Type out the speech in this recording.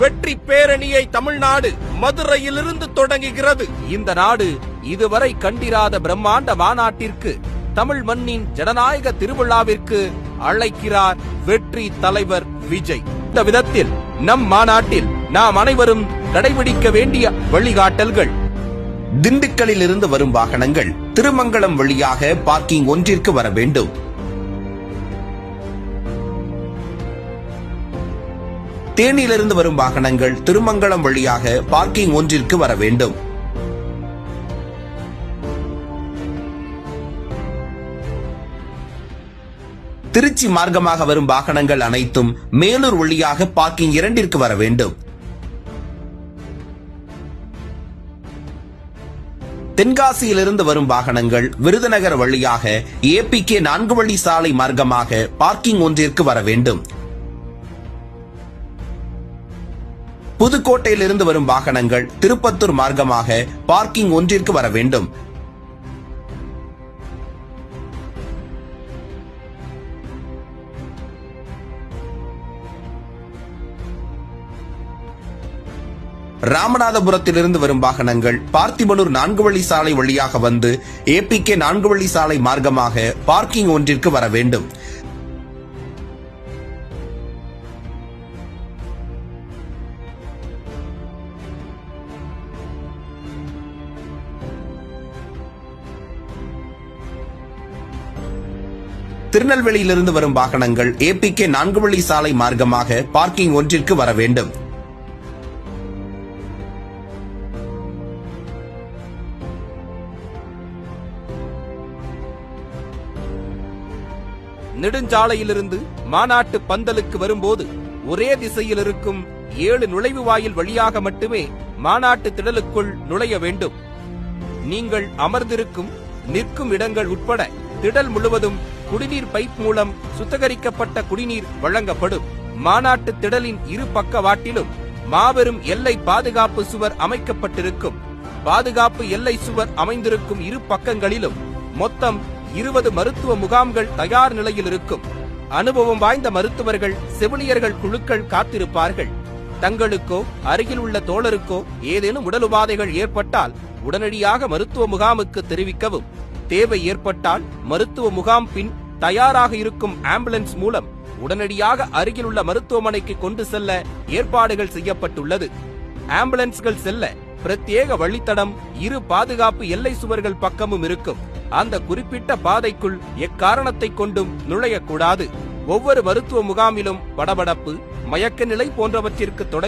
வெற்றி பேரணியை தமிழ்நாடு மதுரையிலிருந்து தொடங்குகிறது. இந்த நாடு இதுவரை கண்டிராத பிரம்மாண்ட மாநாட்டிற்கு தமிழ் மண்ணின் ஜனநாயக திருவிழாவிற்கு அழைக்கிறார் வெற்றி தலைவர் விஜய். இந்த விதத்தில் நம் மாநாட்டில் நாம் அனைவரும் கடைபிடிக்க வேண்டிய வழிகாட்டல்கள். திண்டுக்கல்லில் இருந்து வரும் வாகனங்கள் திருமங்கலம் வழியாக பார்க்கிங் ஒன்றிற்கு வர வேண்டும். தேனியிலிருந்து வரும் வாகனங்கள் திருமங்கலம் வழியாக பார்க்கிங் ஒன்றிற்கு வர வேண்டும். திருச்சி மார்க்கமாக வரும் வாகனங்கள் அனைத்தும் மேலூர் வழியாக பார்க்கிங் இரண்டிற்கு வர வேண்டும். தென்காசியிலிருந்து வரும் வாகனங்கள் விருதுநகர் வழியாக ஏபிகே நான்கு வழி சாலை மார்க்கமாக பார்க்கிங் ஒன்றிற்கு வர வேண்டும். புதுக்கோட்டையிலிருந்து வரும் வாகனங்கள் திருப்பத்தூர் மார்க்கமாக பார்க்கிங் ஒன்றிற்கு வர வேண்டும். ராமநாதபுரத்திலிருந்து வரும் வாகனங்கள் பார்த்திபனூர் நான்கு வழி சாலை வழியாக வந்து ஏபிகே நான்கு வழி சாலை மார்க்கமாக பார்க்கிங் ஒன்றிற்கு வர வேண்டும். திருநெல்வேலியிலிருந்து வரும் வாகனங்கள் ஏபிகே நான்கு வழி சாலை மார்க்கமாக பார்க்கிங் ஒன்றிற்கு வர வேண்டும். நெடுஞ்சாலையிலிருந்து மாநாட்டு பந்தலுக்கு வரும்போது ஒரே திசையில் இருக்கும் ஏழு நுழைவு வாயில் வழியாக மட்டுமே மாநாட்டு திடலுக்குள் நுழைய வேண்டும். நீங்கள் அமர்ந்திருக்கும் நிற்கும் இடங்கள் உட்பட திடல் முழுவதும் குடிநீர் பைப் மூலம் சுத்திகரிக்கப்பட்ட குடிநீர் வழங்கப்படும். மாநாட்டு திடலின் இரு பக்கவாட்டிலும் மாபெரும் எல்லை பாதுகாப்பு சுவர் அமைக்கப்பட்டிருக்கும். பாதுகாப்பு எல்லை சுவர் அமைந்திருக்கும் இரு பக்கங்களிலும் மொத்தம் இருபது மருத்துவ முகாம்கள் தயார் நிலையில் இருக்கும். அனுபவம் வாய்ந்த மருத்துவர்கள் செவிலியர்கள் குழுக்கள் காத்திருப்பார்கள். தங்களுக்கோ அருகில் உள்ள தோழருக்கோ ஏதேனும் உடல் உபாதைகள் ஏற்பட்டால் உடனடியாக மருத்துவ முகாமுக்கு தெரிவிக்கவும். தேவை ஏற்பட்டால் மருத்துவ முகாம் பின் தயாராக இருக்கும் ஆம்புலன்ஸ் மூலம் உடனடியாக அருகிலுள்ள மருத்துவமனைக்கு கொண்டு செல்ல ஏற்பாடுகள் செய்யப்பட்டுள்ளது. ஆம்புலன்ஸ்கள் செல்ல பிரத்யேக வழித்தடம் இரு பாதுகாப்பு எல்லை சுவர்கள் பக்கமும் இருக்கும். அந்த குறிப்பிட்ட பாதைக்குள் எக்காரணத்தை கொண்டும் நுழையக்கூடாது. ஒவ்வொரு மருத்துவ முகாமிலும் படபடப்பு மயக்க நிலை போன்றவற்றிற்கு தொடங்கி